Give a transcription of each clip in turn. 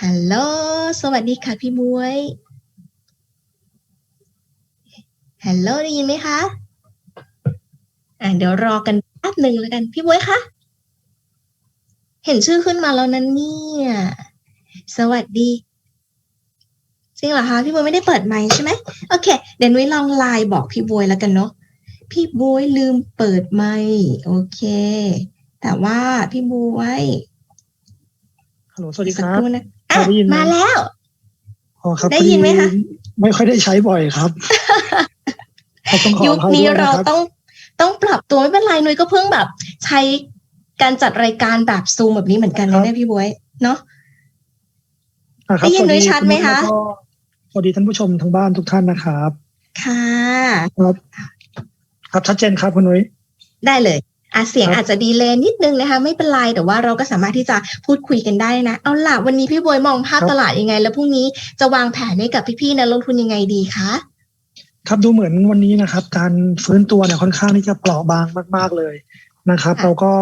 ฮัลโหล สวัสดีค่ะพี่บวย ฮัลโหลได้ยินไหมคะ อ่าเดี๋ยวรอกันแป๊บหนึ่งแล้วกัน พี่บวยคะ เห็นชื่อขึ้นมาแล้วนั้นเนี่ย สวัสดี จริงเหรอคะ พี่บวยไม่ได้เปิดไมค์ใช่ไหมโอเค เดี๋ยวนุ้ยลองไลน์บอกพี่บวยแล้วกันเนาะ พี่บวยลืมเปิดไมค์โอเค แต่ว่าพี่บวยฮัลโหล สวัสดีคสักรัคบรู่นะ อะได้ยินไหม มาแล้ว อ๋อครับได้ยินไหมคะ พอไม่ค่อยได้ใช้บ่อยครับขอต้องขอยุอคภัยนี้ด้วยเรานะครับต้องต้องปรับตัวไม่เป็นไรนุ้ยก็เพิ่งแบบ ใช้การจัดรายการแบบซูมแบบนี้เหมือนกันครันะบ เนี่ยพี่บวยเนาะ อะครับได้ยินสวัสด้วยชัดไหมคะแล้วก็สวัสดีท่านผู้ชมทางบ้านทุกท่านนะครับ ค่ะ ครับ ครับชัดเจนครับคุณนุ้ยได้เลย อะเสียงครับอาจจะดีเลย์นิดนึงนะคะ ไม่เป็นไรแต่ว่าเราก็สามารถที่จะพูดคุยกันได้นะ เอาล่ะ วันนี้พี่บวยมองภาพตลาดยังไง แล้วพรุ่งนี้จะวางแผนให้กับพี่ๆนักลงทุนยังไงดีคะครับดูเหมือนวันนี้นะครับ การฟื้นตัวเนี่ยค่อนข้างที่จะเปราะบางมาก ๆเลยนะครับค่ะเราก็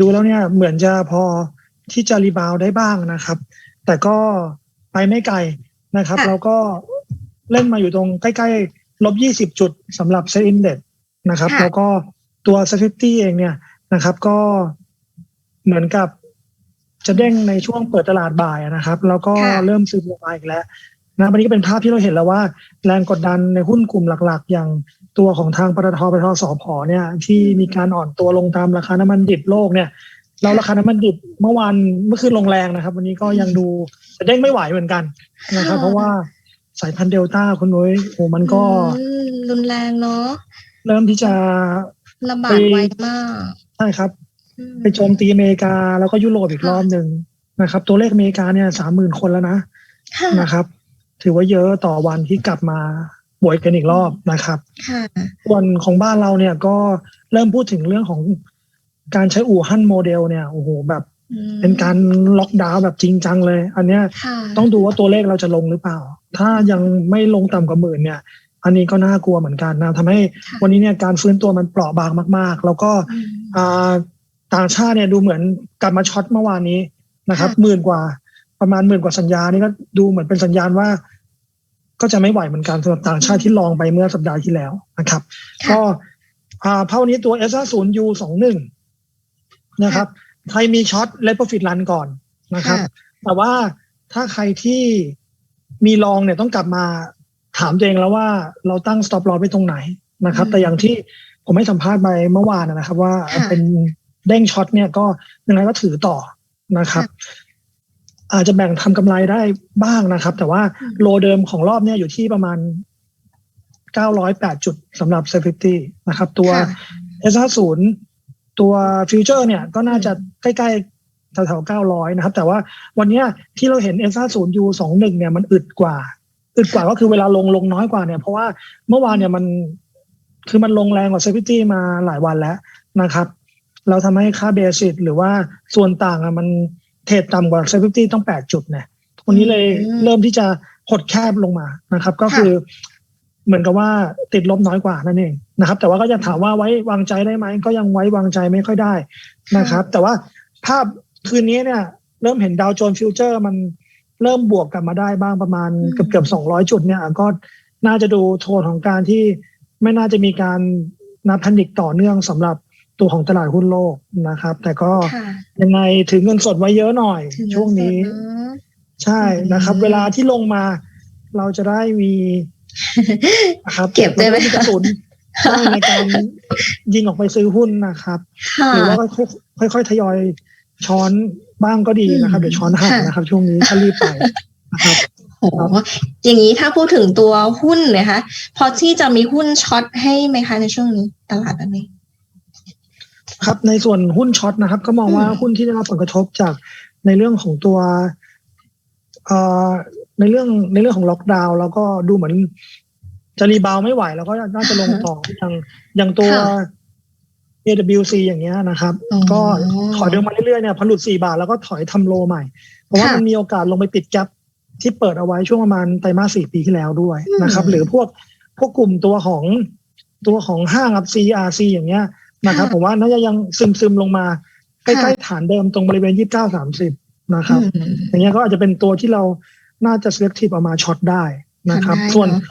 ดูแล้วเนี่ยเหมือนจะพอที่จะรีบาวด์ได้บ้างนะครับ แต่ก็ไปไม่ไกลนะครับ เราก็เล่นมาอยู่ตรงใกล้ๆลบยี่สิบจุดสำหรับเซ็นอินเด็นะครับ แล้วก็ ตัวเซฟิตี้เองเนี่ยนะครับ ก็เหมือนกับจะเด้งในช่วงเปิดตลาดบ่ายนะครับ แล้วก็เริ่มซึมลงมาอีกแล้วนะวันนี้ก็เป็นภาพที่เราเห็นแล้วว่า แรงกดดันในหุ้นกลุ่มหลัก ๆ อย่างตัวของทางปตทปตทสพเนี่ย ที่มีการอ่อนตัวลงตามราคาน้ำมันดิบโลกเนี่ยเราราคาน้ำมันดิบเมื่อวานเมื่อคืนลงแรงนะครับ วันนี้ก็ยังดูจะเด้งไม่ไหวเหมือนกันนะครับ เพราะว่าสายพันธุ์เดลต้าคุณนุ้ยโอ้มันก็อืมรุนแรงเนาะเริ่มที่จะ ระบาดไวมาก ใช่ครับอืมไปโจมตีอเมริกาแล้วก็ยุโรปอีกรอบหนึ่งนะครับ ตัวเลขอเมริกาเนี่ยสามหมื่นคนแล้วนะค่ะนะครับ ถือว่าเยอะต่อวันที่กลับมาป่วยกันอีกรอบนะครับค่ะส่วนของบ้านเราเนี่ยก็เริ่มพูดถึงเรื่องของการใช้อู่ฮั่นโมเดลเนี่ยโอ้โหแบบอืมเป็นการล็อกดาวน์แบบจริงจังเลย อันเนี้ยค่ะต้องดูว่าตัวเลขเราจะลงหรือเปล่า ถ้ายังไม่ลงต่ำกว่าหมื่นเนี่ย อันนี้ก็น่ากลัวเหมือนกันนะทำให้วันนี้เนี่ยการฟื้นตัวมันเปราะบางมาก ๆ แล้วก็อืมอ่าต่างชาติเนี่ยดูเหมือนกลับมาช็อตเมื่อวานนี้นะครับค่ะหมื่นกว่าประมาณหมื่นกว่าสัญญานี่ก็ดูเหมือนเป็นสัญญาณว่า ก็จะไม่ไหวเหมือนกันสำหรับต่างชาติที่ลองไปเมื่อสัปดาห์ที่แล้วนะครับค่ะก็อ่าเท่านี้ตัว S 5 0 U 2 1นะครับใครมีช็อตเล t โปรฟิตรันก่อนนะครับค่ะแต่ว่าถ้าใครที่มีลองเนี่ยต้องกลับมา ถามตัวเองแล้วว่าเราตั้ง stop loss ไว้ตรงไหนนะครับอืมแต่อย่างที่ผมให้สัมภาษณ์ไปเมื่อวานนะครับ ว่าค่ะเป็นเด้งช็อตเนี่ยก็ยังไงก็ถือต่อนะครับ อาจจะแบ่งทำกำไรได้บ้างนะครับ แต่ว่าอืมโลเดิมของรอบเนี่ยอยู่ที่ประมาณ 908 จุดสำหรับ Safety นะครับ ตัวค่ะ S50 ตัวฟิวเจอร์เนี่ยก็น่าจะใกล้ๆแถวๆ900 นะครับ แต่ว่าวันเนี้ยที่เราเห็น S50U21 เนี่ยมันอึดกว่า อึดกว่าก็คือเวลาลงลงน้อยกว่าเนี่ย เพราะว่าเมื่อวานเนี่ยมันคือมันลงแรงกว่า Safety มาหลายวันแล้วนะครับ เราทำให้ค่าเบสิ c หรือว่าส่วนต่างอะมันเทรดต่ำกว่า Safety ต้อง8จุดเนี่ยวันนี้เลยอืมเริ่มที่จะหดแคบลงมานะครับ ก็คือ เหมือนกับว่าติดลบน้อยกว่านั่นเองนะครับ แต่ว่าก็จะถามว่าไว้วางใจได้ไหมก็ยังไว้วางใจไม่ค่อยได้นะครับ แต่ว่าภาพคืนนี้เนี่ย เริ่มเห็นดาวโจนส์ฟิวเจอร์มัน เริ่มบวกกลับมาได้บ้างประมาณอืมเกือบเกือบสองร้อยจุดเนี่ยก็น่าจะดูโทนของการที่ไม่น่าจะมีการนับพันิกต่อเนื่องสำหรับตัวของตลาดหุ้นโลกนะครับ แต่ก็ค่ะยังไงถือเงินสดไว้เยอะหน่อยถึงช่วงนี้เนอะใช่นะครับอืมเวลาที่ลงมา เราจะได้มีนะครับเก็บได้ไหมราจะกระสุนใช่ในการยิงออกไปซื้อหุ้นนะครับค่ะหรือว่าค่อยๆค่อยๆทยอย ช้อนบ้างก็ดีนะครับอืมเดี๋ยวช้อนห่างค่ะนะครับ ช่วงนี้ถ้ารีบไปนะครับโอ้โหอย่างนี้ถ้าพูดถึงตัวหุ้นนะคะพอที่จะมีหุ้นช็อตให้ไหมคะในช่วงนี้ตลาดแบบนี้ ครับในส่วนหุ้นช็อตนะครับ ก็มองว่าอืมหุ้นที่ได้รับผลกระทบจากในเรื่องของตัวเอ่อในเรื่องในเรื่องของล็อกดาวน์แล้วก็ดูเหมือนจะรีบาวด์ไม่ไหว แล้วก็น่าจะลงต่ออย่างอย่างตัวค่ะ AWC อย่างเงี้ยนะครับอ๋อก็ถอยเดินมาเรื่อยๆเนี่ยพอหลุด4บาทแล้วก็ถอยทำโลใหม่ เพราะว่าค่ะมันมีโอกาสลงไปปิดแกลบที่เปิดเอาไว้ช่วงประมาณไตรมาสสี่ปีที่แล้วด้วยอืมนะครับ หรือพวกพวกกลุ่มตัวของตัวของห้างครับ CRC อย่างเงี้ยนะครับค่ะผมว่าน่าจะยังซึมซึมๆลงมาใกค่ะล้ๆฐานเดิมตรงบริเวณยี่สิบเก้าสามสิบนะครับอืมอย่างเงี้ยก็อาจจะเป็นตัวที่เราน่าจะ selective เอามาช็อตได้นะครับช็อตได้ส่วนเนอะ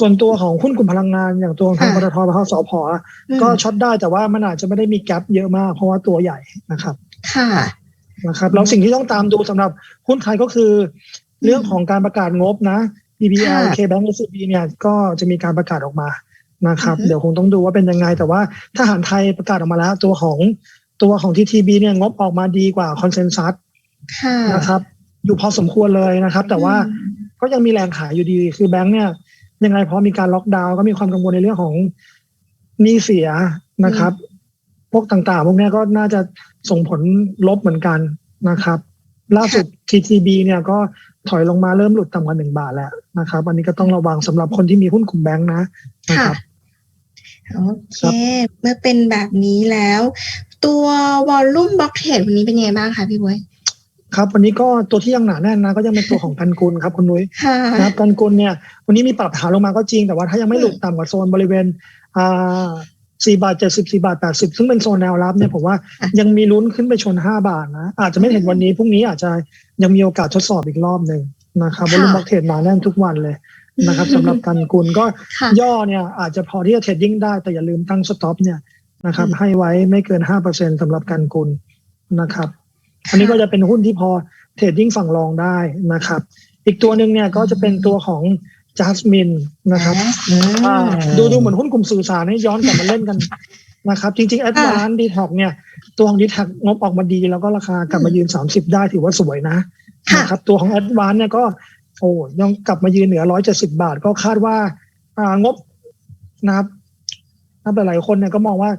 ส่วนตัวของหุ้นกลุ่มพลังงานอย่างตัวของทางปค่ะตทพสพอะก็ช็อตได้แต่ว่ามันอาจจะไม่ได้มีแกลบเยอะมาก เพราะว่าตัวใหญ่นะครับ ค่ะนะครับแล้วสิ่งที่ต้องตามดูสำหรับหุ้นไทยก็คือ เรื่องของการประกาศงบนะ BBL ค่ะ KBank SCB เนี่ยก็จะมีการประกาศออกมานะครับอือฮึเดี๋ยวคงต้องดูว่าเป็นยังไง แต่ว่าทหารไทยประกาศออกมาแล้ว ตัวของตัวของ TTB เนี่ยงบออกมาดีกว่าคอนเซนแซสค่ะนะครับ อยู่พอสมควรเลยนะครับ แต่ว่าอืมก็ยังมีแรงขายอยู่ดีคือแบงค์เนี่ย ยังไงเพราะมีการล็อกดาวน์ก็มีความกังวลในเรื่องของหนี้เสียนะครับ พวกต่างๆ พวกเนี้ยก็น่าจะส่งผลลบเหมือนกันนะครับ ล่าสุด TTB เนี่ยก็ถอยลงมาเริ่มหลุดต่ำกว่าหนึ่งบาทแล้วนะครับ อันนี้ก็ต้องระวังสำหรับคนที่มีหุ้นกลุ่มแบงค์นะนะคค่ะรับโอเค เมื่อเป็นแบบนี้แล้ว ตัววอลลุ่มบล็อกเทรดวันนี้เป็นยังไงบ้างคะพี่บวย ครับวันนี้ก็ตัวที่ยังหนาแน่นนะก็ยังเป็นตัวของกันกุลครับคุณนุ้ยค่ะนะครับกันกุลเนี่ยวันนี้มีปรับฐานลงมาก็จริง แต่ว่าถ้ายังไม่หลุดต่ำกว่าโซนบริเวณอ่าสี่บาทเจ็ดสิบสี่บาทแปดสิบซึ่งเป็นโซนแนวรับเนี่ยผมว่าอะยังมีลุ้นขึ้นไปชนห้าบาทนะ อาจจะไม่เห็นวันนี้พรุ่งนี้อาจจะยังมีโอกาสทดสอบอีกรอบหนึ่งนะครับวอลุ่มบล็อกเทรดหนาแน่นทุกวันเลยนะครับสำหรับกันกุลก็ค่ะย่อเนี่ยอาจจะพอที่จะเทรดดิ้งได้แต่อย่าลืมตั้งสต็อปเนี่ยนะครับอืมให้ไว้ไม่เกินห้าเปอร์เซ็นสำหรับกันกุลนะครับ อันนี้ก็จะเป็นหุ้นที่พอเทรดดิ้งฝั่งรองได้นะครับ อีกตัวหนึ่งเนี่ยก็จะเป็นตัวของจัสมินนะครับอืมอ่าดูดูเหมือนหุ้นกลุ่มสื่อสารให้ย้อนกลับมาเล่นกันนะครับ จริงๆแอดวานดีแท็กเนี่ย ตัวของดีแท็กงบออกมาดีแล้วก็ราคากลับมายืน 30 ได้ถือว่าสวยนะค่ะนะครับ ตัวของแอดวานเนี่ยก็โอ้ยังกลับมายืนเหนือ 170 บาท ก็คาดว่าอ่างบนะครับนับหลายๆคนเนี่ยก็มองว่า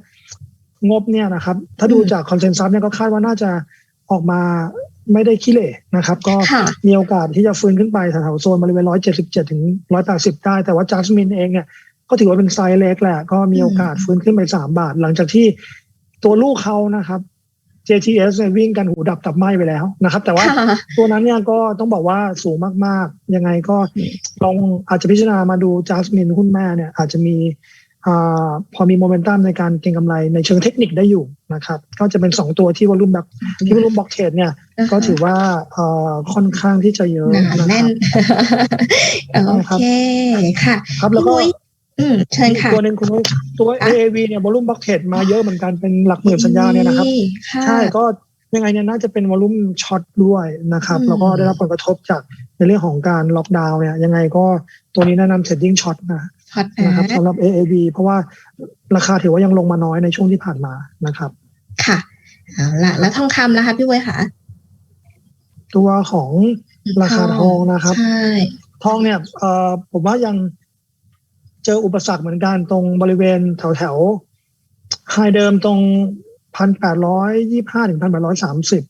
งบเนี่ยนะครับ ถ้าดูจากคอนเซนแซสเนี่ยก็คาดว่าน่าจะ ออกมาไม่ได้ขี้เหร่นะครับ ก็ค่ะมีโอกาสที่จะฟื้นขึ้นไปแถวๆโซนบริเวณ177ถึง180ได้ แต่ว่าจัสมินเองเนี่ยก็ถือว่าเป็นไซส์เล็กแหละ ก็มีโอกาสฟื้นขึ้นไป3บาท หลังจากที่ตัวลูกเขานะครับ JTS เนี่ยวิ่งกันหูดับตับไหมไปแล้วนะครับ แต่ว่าค่ะตัวนั้นเนี่ยก็ต้องบอกว่าสูงมากๆ ยังไงก็ลองอาจจะพิจารณามาดูจัสมินหุ้นแม่เนี่ยอาจจะมีอา พอมีโมเมนตัมในการเก็งกำไรในเชิงเทคนิคได้อยู่นะครับก็จะเป็น 2 ตัวที่วอลุ่มแบบที่วอลุ่มบล็อกเทรดเนี่ยก็ถือว่าเอ่อค่อนข้างที่จะเยอะหนานะแน่ครันบโอเคค่ะครับแล้วก็พี่นุ้ยอืมเชิญค่ะตัวหนึ่งคุณนุ้ยตัวอะ AAV เนี่ยวอลุ่มบล็อกเทรดมาเยอะเหมือนกันเป็นหลักหมื่นสัญญาเนี่ยนะครับค่ะใช่ก็ยังไงเนี่ยน่าจะเป็นวอลุ่มช็อตด้วยนะครับอืมแล้วก็ได้รับผลกระทบจากในเรื่องของการล็อกดาวน์เนี่ยยังไงก็ตัวนี้แนะนำเทรดดิ้งช็อตนะช็อต นะครับนะสำหรับ AAV เพราะว่าราคาถือว่ายังลงมาน้อยในช่วงที่ผ่านมานะครับ ค่ะเอาละแล้วทองคำนะคะพี่บวยค่ะตัวของราคาทองนะครับใช่ทองเนี่ยเอ่อผมว่ายังเจออุปสรรคเหมือนกันตรงบริเวณแถวแถวไฮเดิมตรงพันแปดร้อยยี่ห้าถึงพันแปดร้อยสามสิบ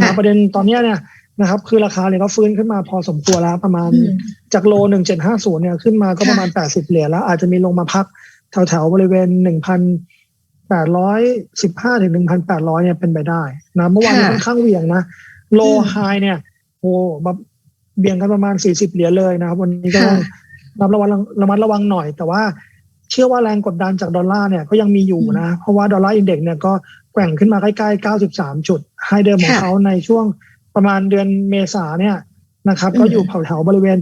นะประเด็นตอนเนี้ยเนี่ย นะครับ คือราคาเนี่ยก็ฟื้นขึ้นมาพอสมควรแล้วประมาณอืมจากโลหนึ่งเจ็ดห้าศูนย์เนี่ยขึ้นมาก็ประมาณแปดสิบเหรียญแล้ว อาจจะมีลงมาพักแถวแถวๆบริเวณหนึ่งพันแปดร้อยสิบห้าถึงหนึ่งพันแปดร้อยเนี่ยเป็นไปได้นะเมื่อวานนี้ค่ะค่อนข้างเหวี่ยงนะโลอืมไฮเนี่ยโอ้แบบเบี่ยงกันประมาณสี่สิบเหรียญเลยนะครับ วันนี้ก็ต้องค่ะระมัดระวังระมัดระวังหน่อย แต่ว่าเชื่อว่าแรงกดดันจากดอลลาร์เนี่ยก็ยังมีอยู่นะ เพราะว่าดอลลาร์อินเด็กซ์เนี่ยก็แกว่งขึ้นมาใกล้ๆ 93 จุดไฮเดิมของค่ะเขาในช่วง ประมาณเดือนเมษาเนี่ยนะครับอืมก็อยู่แถวๆบริเวณ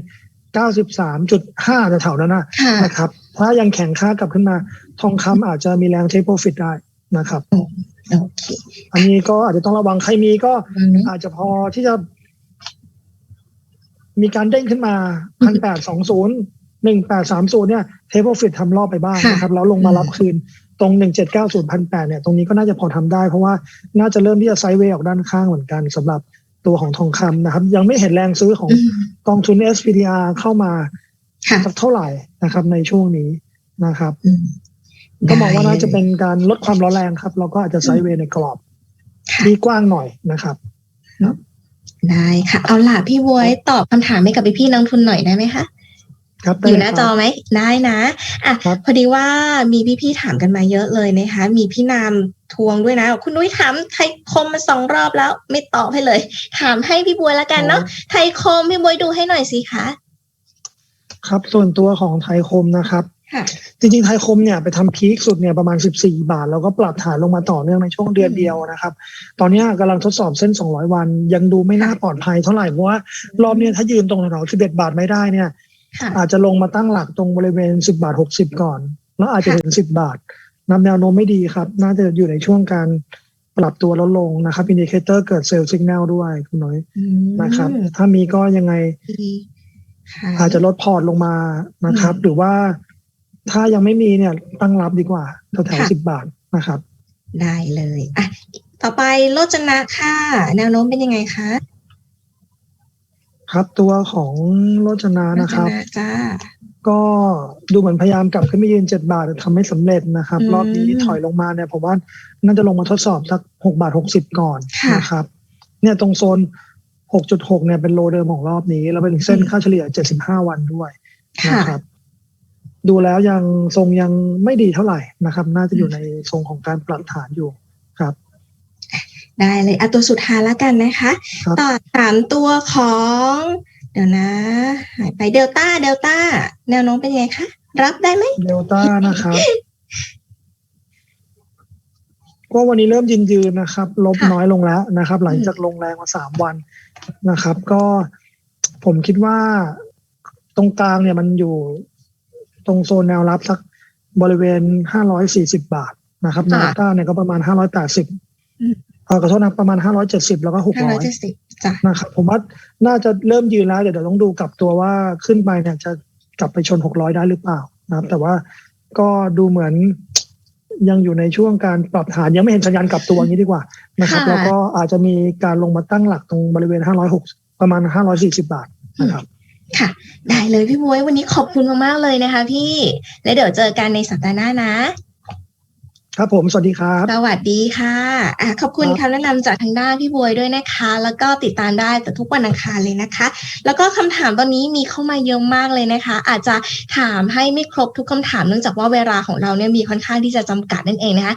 93.5แถวๆนั้นนะค่ะนะครับ ถ้ายังแข็งค่ากลับขึ้นมา ทองคำอาจจะมีแรงเทคโปรฟิตได้นะครับโอเคอันนี้ก็อาจจะต้องระวังใครมีก็อืมอาจจะพอที่จะมีการเด้งขึ้นมาพันแปดสองศูนย์หนึ่งแปดสามศูนย์เนี่ยเทปโปรฟิตทำรอบไปบ้างค่ะนะครับ แล้วลงมารับคืนตรงหนึ่งเจ็ดเก้าศูนย์พันแปดเนี่ย ตรงนี้ก็น่าจะพอทำได้ เพราะว่าน่าจะเริ่มที่จะไซด์เวย์ออกด้านข้างเหมือนกันสำหรับ ตัวของทองคำนะครับ ยังไม่เห็นแรงซื้อของอืมกองทุน SPDR เข้ามาค่ะสักเท่าไหร่นะครับ ในช่วงนี้นะครับอืมก็มองว่าได้น่าจะเป็นการลดความร้อนแรงครับแล้วก็อาจจะไซด์เวย์ในกรอบค่ะที่กว้างหน่อยนะครับได้ค่ะ เอาล่ะพี่บวยตอบคำถามให้กับพี่ๆนักทุนหน่อยได้ไหมคะครับอยู่หได้น้าครับจอไหมได้นะอะครับพอดีว่ามีพี่ๆถามกันมาเยอะเลยนะคะ มีพี่นาม ทวงด้วยนะ คุณนุ้ยถามไทยคมมาสองรอบแล้ว ไม่ตอบให้เลย ถามให้พี่บวยละกันเนาะไทยคมพี่บวยดูให้หน่อยสิคะครับส่วนตัวของไทยคมนะครับค่ะจริงๆไทยคมเนี่ยไปทำพีคสุดเนี่ยประมาณ 14 บาท แล้วก็ปรับฐานลงมาต่อเนื่องในช่วงเดือนเดียวนะครับ ตอนเนี้ยกำลังทดสอบเส้น 200 วัน ยังดูไม่น่าปลอดภัยเท่าไหร่ เพราะว่ารอบเนี้ยถ้ายืนตรงแถวๆ11 บาทไม่ได้เนี่ยค่ะอาจจะลงมาตั้งหลักตรงบริเวณ 10 บาท 60 ก่อน แล้วอาจจะถึง 10 บาท นำแนวโน้มไม่ดีครับ น่าจะอยู่ในช่วงการปรับตัวลดลงนะครับอินดิเคเตอร์เกิดเซลล์สัญญาณด้วยคุณน้อยอืมนะครับ ถ้ามีก็ยังไงดีค่ะอาจจะลดพอร์ตลงมานะครับอืมหรือว่าถ้ายังไม่มีเนี่ยตั้งรับดีกว่าแถวค่ะๆสิบบาทนะครับ ได้เลยอะต่อไปโลจนะค่ะแนวโน้มเป็นยังไงคะครับตัวของโรจนาโลนะจครับนะจ้า ก็ดูเหมือนพยายามกลับขึ้นไปยืนเจ็ดบาทแต่ทำไม่สำเร็จนะครับอืมรอบนี้ถอยลงมาเนี่ยผมว่าน่าจะลงมาทดสอบสักหกบาทหกสิบก่อนค่ะนะครับ เนี่ยตรงโซนหกจุดหกเนี่ยเป็นโลเดิมของรอบนี้แล้วเป็นเส้นอืมค่าเฉลี่ยเจ็ดสิบห้าวันด้วยค่ะนะครับ ดูแล้วยังทรงยังไม่ดีเท่าไหร่นะครับ น่าจะอยู่ในทรงของการปรับฐานอยู่ครับได้เลยอะตัวสุดท้ายแล้วกันนะคะครับต่อสามตัวของ เดี๋ยวนะหายไปเดลต้าเดลต้าแนวโน้มเป็นยังไงคะรับได้ไหมเดลต้านะครับ ก็วันนี้เริ่มยืนยืนๆนะครับ ลบค่ะน้อยลงแล้วนะครับ หลังจากลงแรงมาสามวันนะครับ ก็ผมคิดว่าตรงกลางเนี่ยมันอยู่ตรงโซนแนวรับสักบริเวณห้าร้อยสี่สิบาทนะครับแนวต้านเนี่ยก็ประมาณห้าร้อยแปดสิบอืมเออขอโทษนะประมาณห้าร้อยเจ็ดสิบแล้วก็หกห้าร้ร้ออยยเจ็ดสิบจ้ะ นะครับผมว่าน่าจะเริ่มยืนแล้วเดี๋ยวเดี๋ยวต้องดูกลับตัวว่าขึ้นไปเนี่ยจะกลับไปชนหกร้อยได้หรือเปล่านะครับ แต่ว่าก็ดูเหมือนยังอยู่ในช่วงการปรับฐานยังไม่เห็นสัญญาณกลับตัวอย่างนี้ดีกว่านะครับค่ะแล้วก็อาจจะมีการลงมาตั้งหลักตรงบริเวณห้าร้อยหกประมาณห้าร้อยสี่สิบาทนะครับค่ะ ได้เลยพี่บวยวันนี้ขอบคุณมากๆเลยนะคะพี่ และเดี๋ยวเจอกันในสัปดาห์หน้านะ ครับผม สวัสดีครับ สวัสดีค่ะอะขอบคุณครับคำแนะนำจากทางด้านพี่บวยด้วยนะคะ แล้วก็ติดตามได้แต่ทุกวันอังคารเลยนะคะ แล้วก็คำถามตอนนี้มีเข้ามาเยอะมากเลยนะคะ อาจจะถามให้ไม่ครบทุกคำถามเนื่องจากว่าเวลาของเราเนี่ยมีค่อนข้างที่จะจำกัดนั่นเองนะคะ